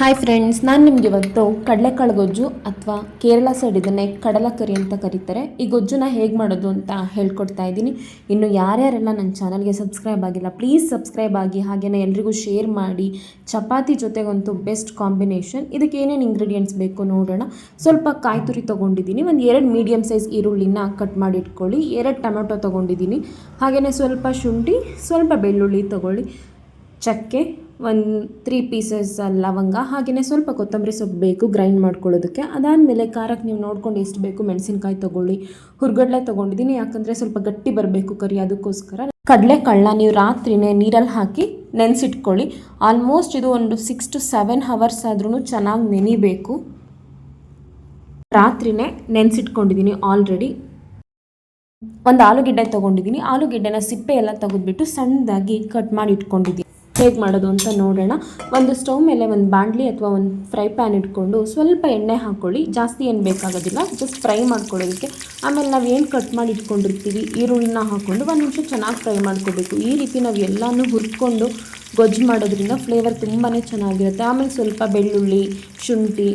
Hi friends ನಾನು ನಿಮಗೆ ಇವತ್ತು ಕಡಲೆಕಾಳು ಗೊಜ್ಜು ಅಥವಾ ಕೇರಳ ಸೈಡ್ ಇದನ್ನೇ ಕಡಲಕರಿ ಅಂತ ಕರೀತಾರೆ. ಈ ಗೊಜ್ಜುನ ಹೇಗೆ ಮಾಡೋದು ಅಂತ ಹೇಳ್ಕೊಡ್ತಾ ಇದ್ದೀನಿ. ಇನ್ನು ಯಾರ್ಯಾರೆಲ್ಲ ನನ್ನ ಚಾನಲ್ಗೆ ಸಬ್ಸ್ಕ್ರೈಬ್ ಆಗಿಲ್ಲ ಪ್ಲೀಸ್ ಸಬ್ಸ್ಕ್ರೈಬ್ ಆಗಿ ಹಾಗೆಯೇ ಎಲ್ರಿಗೂ ಶೇರ್ ಮಾಡಿ. ಚಪಾತಿ ಜೊತೆಗಂತೂ ಬೆಸ್ಟ್ ಕಾಂಬಿನೇಷನ್ ಇದಕ್ಕೆ ಏನೇನು ಇಂಗ್ರೀಡಿಯೆಂಟ್ಸ್ ಬೇಕು ನೋಡೋಣ. ಸ್ವಲ್ಪ ಕಾಯಿ ತುರಿ ತೊಗೊಂಡಿದ್ದೀನಿ. ಒಂದು ಎರಡು ಮೀಡಿಯಮ್ ಸೈಜ್ ಈರುಳ್ಳಿನ ಕಟ್ ಮಾಡಿ ಇಟ್ಕೊಳ್ಳಿ. ಎರಡು ಟೊಮೆಟೊ ತೊಗೊಂಡಿದ್ದೀನಿ. ಹಾಗೆಯೇ ಸ್ವಲ್ಪ ಶುಂಠಿ, ಸ್ವಲ್ಪ ಬೆಳ್ಳುಳ್ಳಿ ತೊಗೊಳ್ಳಿ. ಚಕ್ಕೆ ಒಂದು ತ್ರೀ ಪೀಸಸ್ ಲವಂಗ ಹಾಗೆಯೇ ಸ್ವಲ್ಪ ಕೊತ್ತಂಬರಿ ಸೊಪ್ಪು ಬೇಕು ಗ್ರೈಂಡ್ ಮಾಡ್ಕೊಳ್ಳೋದಕ್ಕೆ. ಅದಾದಮೇಲೆ ಖಾರಕ್ಕೆ ನೀವು ನೋಡ್ಕೊಂಡು ಎಷ್ಟು ಬೇಕು ಮೆಣಸಿನ್ಕಾಯಿ ತೊಗೊಳ್ಳಿ, ಹುರ್ಗಡ್ಲೆ ತೊಗೊಂಡಿದ್ದೀನಿ. ಯಾಕಂದರೆ ಸ್ವಲ್ಪ ಗಟ್ಟಿ ಬರಬೇಕು ಕರಿ, ಅದಕ್ಕೋಸ್ಕರ. ಕಡಲೆಕಾಳನ್ನ ನೀವು ರಾತ್ರಿನೇ ನೀರಲ್ಲಿ ಹಾಕಿ ನೆನೆಸಿಟ್ಕೊಳ್ಳಿ. ಆಲ್ಮೋಸ್ಟ್ ಇದು ಒಂದು ಸಿಕ್ಸ್ ಟು ಸೆವೆನ್ ಹವರ್ಸ್ ಆದ್ರೂ ಚೆನ್ನಾಗಿ ನೆನಿಬೇಕು. ರಾತ್ರಿನೇ ನೆನೆಸಿಟ್ಕೊಂಡಿದ್ದೀನಿ ಆಲ್ರೆಡಿ ಒಂದು ಆಲೂಗೆಡ್ಡೆ ತೊಗೊಂಡಿದ್ದೀನಿ. ಆಲೂಗಡ್ಡೆನ ಸಿಪ್ಪೆ ಎಲ್ಲ ತೆಗೆದ್ಬಿಟ್ಟು ಸಣ್ಣದಾಗಿ ಕಟ್ ಮಾಡಿ ಇಟ್ಕೊಂಡಿದ್ದೀನಿ. ಹೇಗೆ ಮಾಡೋದು ಅಂತ ನೋಡೋಣ. ಒಂದು ಸ್ಟವ್ ಮೇಲೆ ಒಂದು ಬಾಣಲಿ ಅಥವಾ ಒಂದು ಫ್ರೈ ಪ್ಯಾನ್ ಇಟ್ಕೊಂಡು ಸ್ವಲ್ಪ ಎಣ್ಣೆ ಹಾಕ್ಕೊಳ್ಳಿ ಜಾಸ್ತಿ ಏನು ಬೇಕಾಗೋದಿಲ್ಲ. ಜಸ್ಟ್ ಫ್ರೈ ಮಾಡ್ಕೊಳ್ಳೋದಕ್ಕೆ. ಆಮೇಲೆ ನಾವು ಏನು ಕಟ್ ಮಾಡಿ ಇಟ್ಕೊಂಡಿರ್ತೀವಿ? ಈರುಳ್ಳಿನ ಹಾಕ್ಕೊಂಡು ಒಂದು ನಿಮಿಷ ಚೆನ್ನಾಗಿ ಫ್ರೈ ಮಾಡ್ಕೋಬೇಕು. ಈ ರೀತಿ ನಾವು ಎಲ್ಲನೂ ಹುರ್ಕೊಂಡು ಗೊಜ್ಜು ಮಾಡೋದ್ರಿಂದ ಫ್ಲೇವರ್ ತುಂಬಾ ಚೆನ್ನಾಗಿರುತ್ತೆ. ಆಮೇಲೆ ಸ್ವಲ್ಪ ಬೆಳ್ಳುಳ್ಳಿ, ಶುಂಠಿ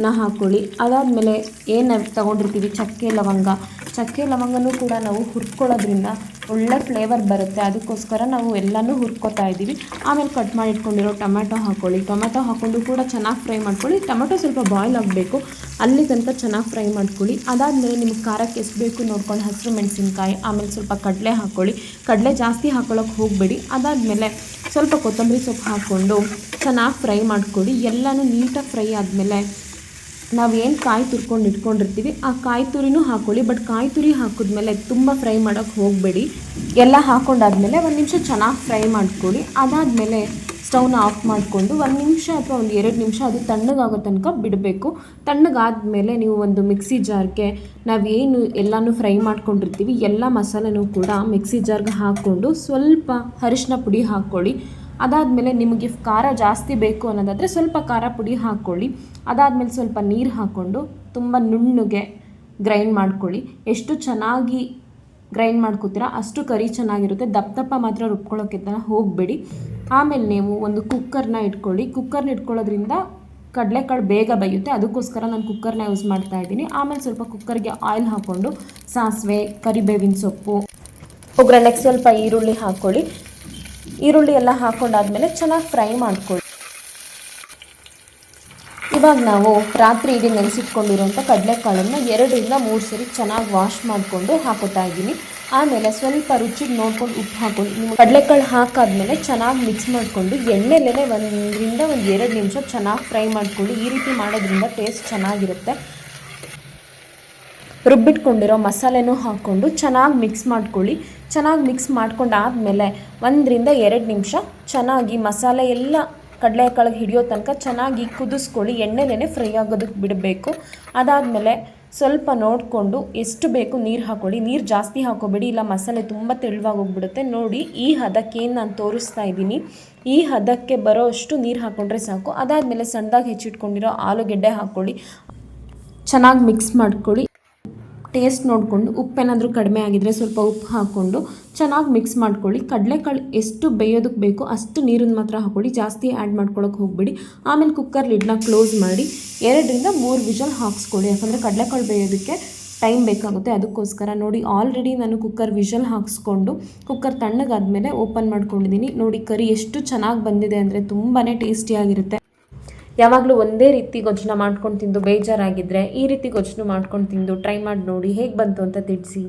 ನ ಹಾಕ್ಕೊಳ್ಳಿ ಅದಾದಮೇಲೆ ಏನು ತಗೊಂಡಿರ್ತೀವಿ? ಚಕ್ಕೆ, ಲವಂಗ. ಚಕ್ಕೆ, ಲವಂಗನೂ ಕೂಡ ನಾವು ಹುರ್ಕೊಳ್ಳೋದ್ರಿಂದ ಒಳ್ಳೆ ಫ್ಲೇವರ್ ಬರುತ್ತೆ. ಅದಕ್ಕೋಸ್ಕರ ನಾವು ಎಲ್ಲನೂ ಹುರ್ಕೊತಾ ಇದ್ದೀವಿ. ಆಮೇಲೆ ಕಟ್ ಮಾಡಿ ಇಟ್ಕೊಂಡಿರೋ ಟೊಮೆಟೊ ಹಾಕ್ಕೊಳ್ಳಿ ಟೊಮೆಟೊ ಹಾಕ್ಕೊಂಡು ಕೂಡ ಚೆನ್ನಾಗಿ ಫ್ರೈ ಮಾಡ್ಕೊಳ್ಳಿ. ಟೊಮೆಟೊ ಸ್ವಲ್ಪ ಬಾಯ್ಲ್ ಆಗಬೇಕು. ಅಲ್ಲಿ ತನಕ ಚೆನ್ನಾಗಿ ಫ್ರೈ ಮಾಡ್ಕೊಳ್ಳಿ. ಅದಾದಮೇಲೆ ನಿಮ್ಗೆ ಖಾರಕ್ಕೆ ಎಷ್ಟು ಬೇಕು ನೋಡ್ಕೊಂಡು ಹಸಿರು ಮೆಣಸಿನ್ಕಾಯಿ, ಆಮೇಲೆ ಸ್ವಲ್ಪ ಕಡಲೆ ಹಾಕ್ಕೊಳ್ಳಿ ಕಡಲೆ ಜಾಸ್ತಿ ಹಾಕ್ಕೊಳ್ಳೋಕೆ ಹೋಗಬೇಡಿ. ಅದಾದಮೇಲೆ ಸ್ವಲ್ಪ ಕೊತ್ತಂಬರಿ ಸೊಪ್ಪು ಹಾಕ್ಕೊಂಡು ಚೆನ್ನಾಗಿ ಫ್ರೈ ಮಾಡ್ಕೊಳ್ಳಿ. ಎಲ್ಲನೂ ನೀಟಾಗಿ ಫ್ರೈ ಆದಮೇಲೆ ನಾವೇನು ಕಾಯಿ ತುರ್ಕೊಂಡು ಇಟ್ಕೊಂಡಿರ್ತೀವಿ, ಆ ಕಾಯಿ ತುರಿನೂ ಹಾಕ್ಕೊಳ್ಳಿ ಬಟ್ ಕಾಯಿ ತುರಿ ಹಾಕಿದ್ಮೇಲೆ ತುಂಬ ಫ್ರೈ ಮಾಡೋಕ್ಕೆ ಹೋಗಬೇಡಿ. ಎಲ್ಲ ಹಾಕ್ಕೊಂಡಾದ್ಮೇಲೆ ಒಂದು ನಿಮಿಷ ಚೆನ್ನಾಗಿ ಫ್ರೈ ಮಾಡ್ಕೊಳ್ಳಿ. ಅದಾದಮೇಲೆ ಸ್ಟವ್ನ ಆಫ್ ಮಾಡಿಕೊಂಡು ಒಂದು ನಿಮಿಷ ಅಥವಾ ಒಂದು ಎರಡು ನಿಮಿಷ ಅದು ತಣ್ಣಗಾಗೋ ತನಕ ಬಿಡಬೇಕು. ತಣ್ಣಗಾದಮೇಲೆ ನೀವು ಒಂದು ಮಿಕ್ಸಿ ಜಾರ್ಗೆ ನಾವೇನು ಎಲ್ಲನೂ ಫ್ರೈ ಮಾಡ್ಕೊಂಡಿರ್ತೀವಿ, ಎಲ್ಲ ಮಸಾಲೆನೂ ಕೂಡ ಮಿಕ್ಸಿ ಜಾರ್ಗೆ ಹಾಕ್ಕೊಂಡು ಸ್ವಲ್ಪ ಅರಿಶಿನ ಪುಡಿ ಹಾಕ್ಕೊಳ್ಳಿ ಅದಾದಮೇಲೆ ನಿಮಗೆ ಖಾರ ಜಾಸ್ತಿ ಬೇಕು ಅನ್ನೋದಾದರೆ ಸ್ವಲ್ಪ ಖಾರ ಪುಡಿ ಹಾಕ್ಕೊಳ್ಳಿ. ಅದಾದಮೇಲೆ ಸ್ವಲ್ಪ ನೀರು ಹಾಕ್ಕೊಂಡು ತುಂಬ ನುಣ್ಣಗೆ ಗ್ರೈಂಡ್ ಮಾಡ್ಕೊಳ್ಳಿ. ಎಷ್ಟು ಚೆನ್ನಾಗಿ ಗ್ರೈಂಡ್ ಮಾಡ್ಕೋತೀರಾ ಅಷ್ಟು ಕರಿ ಚೆನ್ನಾಗಿರುತ್ತೆ. ದಪ್ಪ ದಪ್ಪ ಮಾತ್ರ ರುಬ್ಕೊಳ್ಳೋಕ್ಕೆ ಹೋಗಬೇಡಿ. ಆಮೇಲೆ ನೀವು ಒಂದು ಕುಕ್ಕರ್ನ ಇಟ್ಕೊಳ್ಳಿ. ಕುಕ್ಕರ್ನ ಇಟ್ಕೊಳ್ಳೋದ್ರಿಂದ ಕಡಲೆಕಾಳು ಬೇಗ ಬೇಯುತ್ತೆ. ಅದಕ್ಕೋಸ್ಕರ ನಾನು ಕುಕ್ಕರ್ನ ಯೂಸ್ ಮಾಡ್ತಾ ಇದ್ದೀನಿ. ಆಮೇಲೆ ಸ್ವಲ್ಪ ಕುಕ್ಕರ್ಗೆ ಆಯಿಲ್ ಹಾಕ್ಕೊಂಡು ಸಾಸಿವೆ, ಕರಿಬೇವಿನ ಸೊಪ್ಪು ಒಗ್ಗರಣೆಗೆ ಸ್ವಲ್ಪ ಈರುಳ್ಳಿ ಹಾಕ್ಕೊಳ್ಳಿ. ಈರುಳ್ಳಿ ಎಲ್ಲ ಹಾಕೊಂಡಾದ್ಮೇಲೆ ಚೆನ್ನಾಗಿ ಫ್ರೈ ಮಾಡ್ಕೊಳ್ಳಿ. ಇವಾಗ ನಾವು ರಾತ್ರಿ ಇಡೀ ನೆನೆಸಿಟ್ಕೊಂಡಿರುವಂಥ ಕಡಲೆಕಾಳನ್ನು ಎರಡರಿಂದ ಮೂರು ಸರಿ ಚೆನ್ನಾಗಿ ವಾಶ್ ಮಾಡಿಕೊಂಡು ಹಾಕೋತಾ ಇದ್ದೀನಿ. ಆಮೇಲೆ ಸ್ವಲ್ಪ ರುಚಿಗೆ ನೋಡ್ಕೊಂಡು ಉಪ್ಪು ಹಾಕೊಂಡು ನೀವು ಕಡಲೆಕಾಳು ಹಾಕಾದ್ಮೇಲೆ ಚೆನ್ನಾಗಿ ಮಿಕ್ಸ್ ಮಾಡಿಕೊಂಡು ಎಣ್ಣೆಲೇ ಒಂದರಿಂದ ಒಂದು ಎರಡು ನಿಮಿಷ ಚೆನ್ನಾಗಿ ಫ್ರೈ ಮಾಡ್ಕೊಳ್ಳಿ. ಈ ರೀತಿ ಮಾಡೋದ್ರಿಂದ ಟೇಸ್ಟ್ ಚೆನ್ನಾಗಿರುತ್ತೆ. ರುಬ್ಬಿಟ್ಕೊಂಡಿರೋ ಮಸಾಲೆನೂ ಹಾಕ್ಕೊಂಡು ಚೆನ್ನಾಗಿ ಮಿಕ್ಸ್ ಮಾಡ್ಕೊಳ್ಳಿ. ಚೆನ್ನಾಗಿ ಮಿಕ್ಸ್ ಮಾಡ್ಕೊಂಡಾದಮೇಲೆ ಒಂದರಿಂದ ಎರಡು ನಿಮಿಷ ಚೆನ್ನಾಗಿ ಮಸಾಲೆ ಎಲ್ಲ ಕಡಲೆಕಾಳಿಗೆ ಹಿಡಿಯೋ ತನಕ ಚೆನ್ನಾಗಿ ಕುದಿಸ್ಕೊಳ್ಳಿ. ಎಣ್ಣೆಲೇ ಫ್ರೈ ಆಗೋದಕ್ಕೆ ಬಿಡಬೇಕು. ಅದಾದಮೇಲೆ ಸ್ವಲ್ಪ ನೋಡಿಕೊಂಡು ಎಷ್ಟು ಬೇಕು ನೀರು ಹಾಕ್ಕೊಳ್ಳಿ ನೀರು ಜಾಸ್ತಿ ಹಾಕೋಬೇಡಿ, ಇಲ್ಲ ಮಸಾಲೆ ತುಂಬ ತೆಳುವಾಗಿ ಹೋಗ್ಬಿಡುತ್ತೆ. ನೋಡಿ, ಈ ಹದಕ್ಕೆ ಏನು ನಾನು ತೋರಿಸ್ತಾ ಇದ್ದೀನಿ. ಈ ಹದಕ್ಕೆ ಬರೋ ಅಷ್ಟು ನೀರು ಹಾಕ್ಕೊಂಡ್ರೆ ಸಾಕು. ಅದಾದಮೇಲೆ ಸಣ್ಣದಾಗಿ ಹೆಚ್ಚಿಟ್ಕೊಂಡಿರೋ ಆಲೂಗೆಡ್ಡೆ ಹಾಕ್ಕೊಳ್ಳಿ ಚೆನ್ನಾಗಿ ಮಿಕ್ಸ್ ಮಾಡ್ಕೊಳ್ಳಿ. ಟೇಸ್ಟ್ ನೋಡಿಕೊಂಡು ಉಪ್ಪೇನಾದರೂ ಕಡಿಮೆ ಆಗಿದ್ರೆ ಸ್ವಲ್ಪ ಉಪ್ಪು ಹಾಕ್ಕೊಂಡು ಚೆನ್ನಾಗಿ ಮಿಕ್ಸ್ ಮಾಡ್ಕೊಳ್ಳಿ. ಕಡಲೆಕಾಳು ಎಷ್ಟು ಬೇಯೋದಕ್ಕೆ ಬೇಕೋ ಅಷ್ಟು ನೀರನ್ನು ಮಾತ್ರ ಹಾಕ್ಕೊಳ್ಳಿ ಜಾಸ್ತಿ ಆ್ಯಡ್ ಮಾಡ್ಕೊಳ್ಳೋಕೆ ಹೋಗಬೇಡಿ. ಆಮೇಲೆ ಕುಕ್ಕರ್ ಲಿಡ್ನ ಕ್ಲೋಸ್ ಮಾಡಿ ಎರಡರಿಂದ ಮೂರು ವಿಷಲ್ ಹಾಕ್ಸ್ಕೊಳ್ಳಿ. ಯಾಕಂದರೆ ಕಡಲೆಕಾಳು ಬೇಯೋದಕ್ಕೆ ಟೈಮ್ ಬೇಕಾಗುತ್ತೆ. ಅದಕ್ಕೋಸ್ಕರ ನೋಡಿ ಆಲ್ರೆಡಿ ನಾನು ಕುಕ್ಕರ್ ವಿಷಲ್ ಹಾಕ್ಸ್ಕೊಂಡು ಕುಕ್ಕರ್ ತಣ್ಣಗಾದ್ಮೇಲೆ ಓಪನ್ ಮಾಡ್ಕೊಂಡಿದ್ದೀನಿ ನೋಡಿ, ಕರಿ ಎಷ್ಟು ಚೆನ್ನಾಗಿ ಬಂದಿದೆ ಅಂದರೆ ತುಂಬಾ ಟೇಸ್ಟಿಯಾಗಿರುತ್ತೆ ಯಾವಾಗಲೂ ಒಂದೇ ರೀತಿ ಗೊಜ್ಜನ್ನ ಮಾಡ್ಕೊಂಡು ತಿಂದು ಬೇಜಾರಾಗಿದ್ದರೆ ಈ ರೀತಿ ಗೊಜ್ಜನ್ನು ಮಾಡ್ಕೊಂಡು ತಿಂದು ಟ್ರೈ ಮಾಡಿ ನೋಡಿ ಹೇಗೆ ಬಂತು ಅಂತ ತಿಳಿಸಿ.